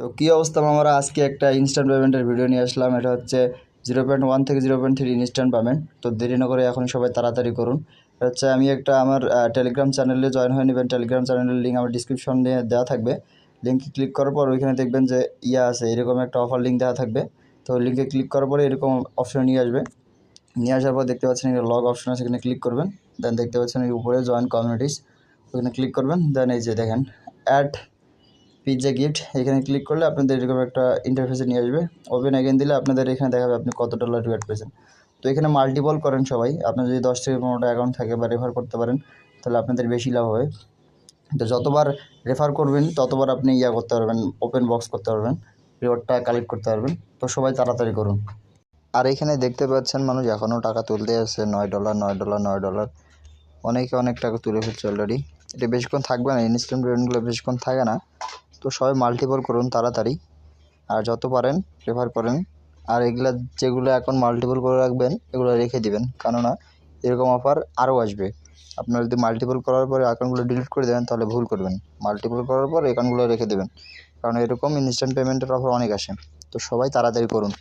তো কী অবস্থা আমরা আজকে একটা ইনস্ট্যান্ট পেমেন্টের ভিডিও নিয়ে আসলাম। এটা হচ্ছে জিরো পয়েন্ট ওয়ান থেকে zero point three instant payment তো দেরি না করে এখন সবাই তাড়াতাড়ি করুন। এটা হচ্ছে আমি একটা আমার টেলিগ্রাম চ্যানেলে জয়েন হয়ে নেবেন। টেলিগ্রাম চ্যানেলের লিঙ্ক আমার ডিসক্রিপশন দিয়ে দেওয়া থাকবে। লিঙ্কে ক্লিক করার পর ওইখানে দেখবেন যে, ইয়া আছে, এরকম একটা অফার লিঙ্ক দেওয়া থাকবে। তো লিঙ্কে ক্লিক করার পরে এরকম অপশন নিয়ে আসবে। নিয়ে আসার পর দেখতে পাচ্ছেন এখানে লগ অপশন আছে, এখানে ক্লিক করবেন। দেন দেখতে পাচ্ছেন উপরে জয়েন কমিউনিটিস ওখানে ক্লিক করবেন। দেন এই যে দেখেন অ্যাড পিৎজা গিফট এখানে ক্লিক করলে আপনাদের এরকম একটা ইন্টারফেসে নিয়ে আসবে। ওপেন অ্যাগেন দিলে আপনাদের এখানে দেখাবে আপনি কত ডলার রিওয়ার্ড পেয়েছেন। তো এখানে মাল্টিপল করেন সবাই। আপনার যদি দশ থেকে পনেরোটা অ্যাকাউন্ট থাকে বা রেফার করতে পারেন, তাহলে আপনাদের বেশি লাভ হবে। তো যতবার রেফার করবেন, ততবার আপনি ইয়া করতে পারবেন ওপেন বক্স করতে পারবেন রিওয়ার্ডটা কালেক্ট করতে পারবেন। তো সবাই তাড়াতাড়ি করুন। আর এখানে দেখতে পাচ্ছেন মানুষ এখনও টাকা তুলতে আসছে, নয় ডলার নয় ডলার নয় ডলার অনেকে অনেক টাকা তুলে ফেলছে অলরেডি এটা বেশিক্ষণ থাকবে না ইনস্ট্যান্ট পেমেন্টগুলো বেশিক্ষণ থাকে না। তো সবাই মাল্টিপল করুন তাড়াতাড়ি। আর যত পারেন প্রেফার করেন। আর এগুলা যেগুলো এখন মাল্টিপল করে রাখবেন, এগুলো রেখে দিবেন। কেননা, এরকম অফার আরও আসবে। আপনারা যদি মাল্টিপল করার পরে অ্যাকাউন্টগুলো ডিলিট করে দেবেন, তাহলে ভুল করবেন। মাল্টিপল করার পর অ্যাকাউন্টগুলো রেখে দেবেন। কারণ এরকম ইনস্ট্যান্ট পেমেন্টের অফার অনেক আসে। তো সবাই তাড়াতাড়ি করুন।